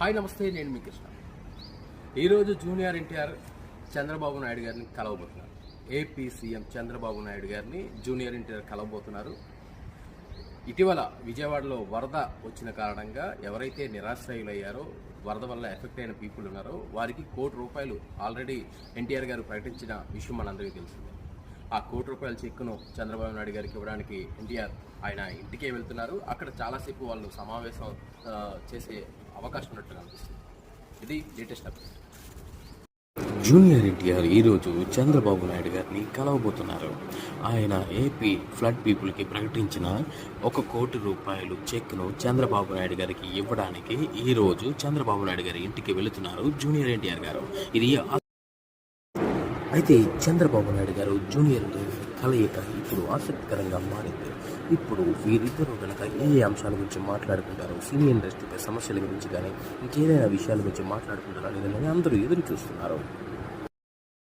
Hi నమస్తే నేను మీ కృష్ణ. ఈరోజు జూనియర్ ఎన్టీఆర్ చంద్రబాబు నాయుడు గారిని కలవబోతున్నారు. ఏపీ సీఎం చంద్రబాబు నాయుడు గారిని జూనియర్ ఎన్టీఆర్ కలవబోతున్నారు. ఇటీవల విజయవాడలో వరద వచ్చిన కారణంగా ఎవరైతే నిరాశ్రయులయ్యారో వరద వల్ల ఎఫెక్ట్ అయిన పీపుల్ ఉన్నారో వారికి కోటి రూపాయలు ఆల్రెడీ ఎన్టీఆర్ గారు ప్రకటించిన విషయం మనందరికీ తెలిసిందే. ఆ కోటి రూపాయల చెక్కును చంద్రబాబు నాయుడు గారికి ఇవ్వడానికి ఎన్టీఆర్ ఆయన ఇంటికే వెళ్తున్నారు. అక్కడ చాలాసేపు వాళ్ళు సమావేశం చేసే అవకాశం ఉన్నట్టు కనిపిస్తుంది. ఇది లేటెస్ట్ అప్డేట్. జూనియర్ ఎన్టీఆర్ ఈరోజు చంద్రబాబు నాయుడు గారిని కలవబోతున్నారు. ఆయన ఏపీ ఫ్లడ్ పీపుల్కి ప్రకటించిన ఒక కోటి రూపాయలు చెక్ను చంద్రబాబు నాయుడు గారికి ఇవ్వడానికి ఈరోజు చంద్రబాబు నాయుడు గారి ఇంటికి వెళుతున్నారు జూనియర్ ఎన్టీఆర్ గారు. ఇది అయితే చంద్రబాబు నాయుడు గారు జూనియర్ కలయిక ఇప్పుడు ఆసక్తికరంగా మారింది. ఇప్పుడు వీరిద్దరూ కనుక ఏ ఏ అంశాల గురించి మాట్లాడుకుంటారు సినీ ఇండస్ట్రీపై సమస్యల గురించి కానీ ఇంకేదైనా విషయాల గురించి మాట్లాడుకుంటారో అనేది అందరూ ఎదురు చూస్తున్నారు.